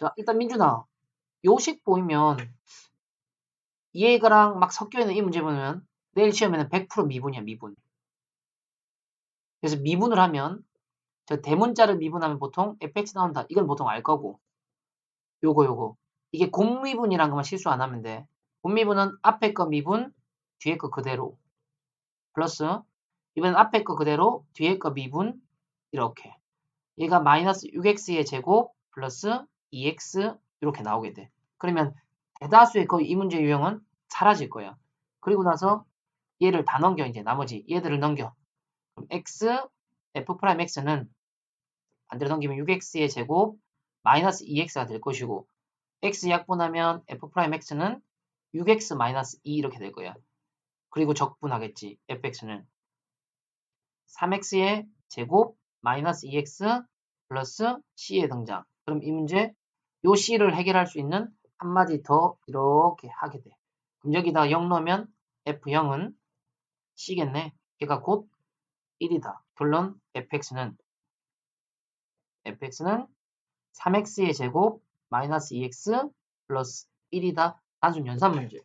자, 일단 민준아, 요식 보이면 얘가랑 막 섞여 있는 이 문제 보면 내일 시험에는 100% 미분이야, 미분. 그래서 미분을 하면 저 대문자를 미분하면 보통 fx 나온다. 이건 보통 알 거고. 요거 요거. 이게 곱미분이란 것만 실수 안 하면 돼. 곱미분은 앞에 거 미분, 뒤에 거 그대로. 플러스 이번엔 앞에 거 그대로, 뒤에 거 미분 이렇게. 얘가 마이너스 6x의 제곱 플러스 2x 이렇게 나오게 돼. 그러면 대다수의 거의 이 문제 유형은 사라질 거야. 그리고 나서 얘를 다 넘겨 이제 나머지 얘들을 넘겨. 그럼 x f 프라임 x는 반대로 넘기면 6x의 제곱 마이너스 2x가 될 것이고 x 약분하면 f 프라임 x는 6x 마이너스 2 이렇게 될 거야. 그리고 적분하겠지. fx는 3x의 제곱 마이너스 2x 플러스 c의 등장. 그럼 이 문제 요 c를 해결할 수 있는 한마디 더 이렇게 하게 돼. 그럼 여기다 0 넣으면 f0은 c겠네. 걔가 곧 1이다. 결론 fx는 fx는 3x의 제곱 마이너스 2x 플러스 1이다. 단순 연산 문제.